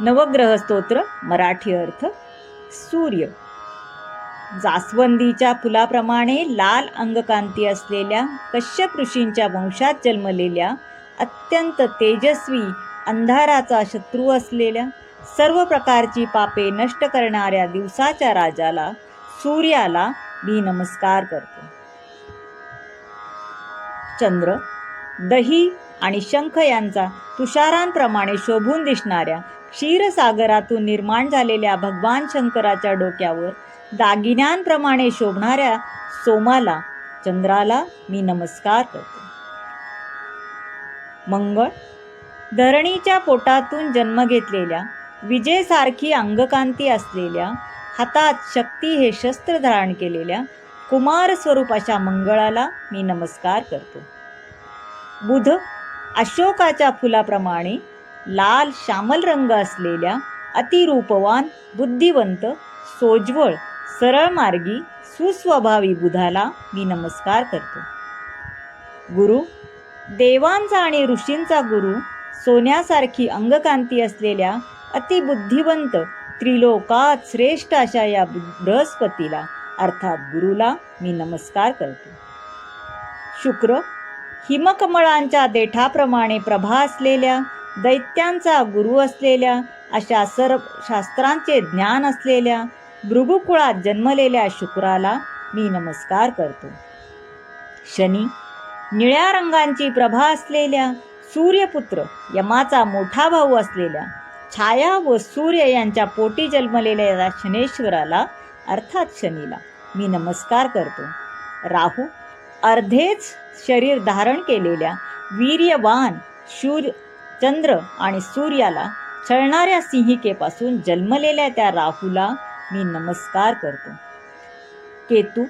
नवग्रह स्तोत्र मराठी अर्थ सूर्य. जास्वंदीच्या फुलाप्रमाणे लाल अंगकांती असलेल्या कश्यप ऋषींच्या वंशात जन्मलेल्या अत्यंत तेजस्वी अंधाराचा शत्रू असलेल्या सर्व प्रकारची पापे नष्ट करणाऱ्या दिवसाच्या राजाला सूर्याला मी नमस्कार करतो. चंद्र दही आणि शंख यांचा तुषारांप्रमाणे शोभून दिसणाऱ्या क्षीरसागरातून निर्माण झालेल्या भगवान शंकराच्या डोक्यावर दागिन्यांप्रमाणे शोभणाऱ्या सोमाला चंद्राला मी नमस्कार करतो. मंगळ धरणीच्या पोटातून जन्म घेतलेल्या विजेसारखी अंगकांती असलेल्या हातात शक्ती हे शस्त्र धारण केलेल्या कुमार स्वरूप अशा मंगळाला मी नमस्कार करतो. बुध अशोकाच्या फुलाप्रमाणे लाल श्यामल रंग असलेल्या अतिरूपवान बुद्धिवंत सोज्वळ सरळ मार्गी सुस्वभावी बुधाला मी नमस्कार करतो. गुरु देवांचा आणि ऋषींचा गुरु सोन्यासारखी अंगकांती असलेल्या अतिबुद्धिवंत त्रिलोकात श्रेष्ठ अशा या बृहस्पतीला अर्थात गुरुला मी नमस्कार करतो. शुक्र हिमकमळांच्या देठाप्रमाणे प्रभा असलेल्या दैत्यांचा गुरु असलेल्या अशा सर्व शास्त्रांचे ज्ञान असलेल्या भृगुकुळात जन्मलेल्या शुक्राला मी नमस्कार करतो. शनी निळ्या रंगांची प्रभा असलेल्या सूर्यपुत्र यमाचा मोठा भाऊ असलेल्या छाया व सूर्य यांच्या पोटी जन्मलेल्या शनेश्वराला अर्थात शनीला मी नमस्कार करतो. राहू अर्धेच शरीर धारण केलेल्या वीर्यवान शूर चंद्र आणि सूर्याला छळणाऱ्या सिंहिकेपासून जन्मलेल्या त्या राहूला मी नमस्कार करतो. केतू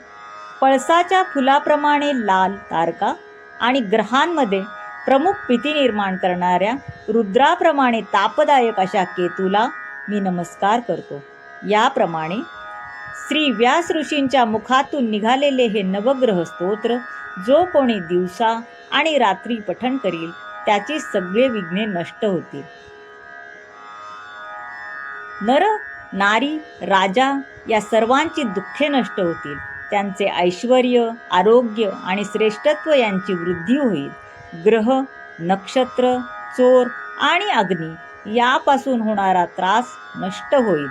पळसाच्या फुलाप्रमाणे लाल तारका आणि ग्रहांमध्ये प्रमुख भीती निर्माण करणाऱ्या रुद्राप्रमाणे तापदायक अशा केतूला मी नमस्कार करतो. याप्रमाणे श्री व्यास ऋषींच्या मुखातून निघालेले हे नवग्रह स्तोत्र जो कोणी दिवसा आणि रात्री पठण करील त्याची सगळे विघ्ने नष्ट होतील. नर नारी राजा या सर्वांची दुःखे नष्ट होतील. त्यांचे ऐश्वर आरोग्य आणि श्रेष्ठत्व यांची वृद्धी होईल. ग्रह नक्षत्र चोर आणि अग्नी यापासून होणारा त्रास नष्ट होईल.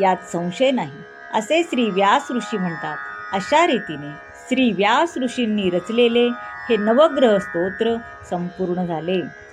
यात संशय नाही. असे श्री व्यास ऋषी म्हणतात. अशा रीतीने श्री व्यास ऋषींनी रचलेले हे नवग्रह स्तोत्र संपूर्ण झाले.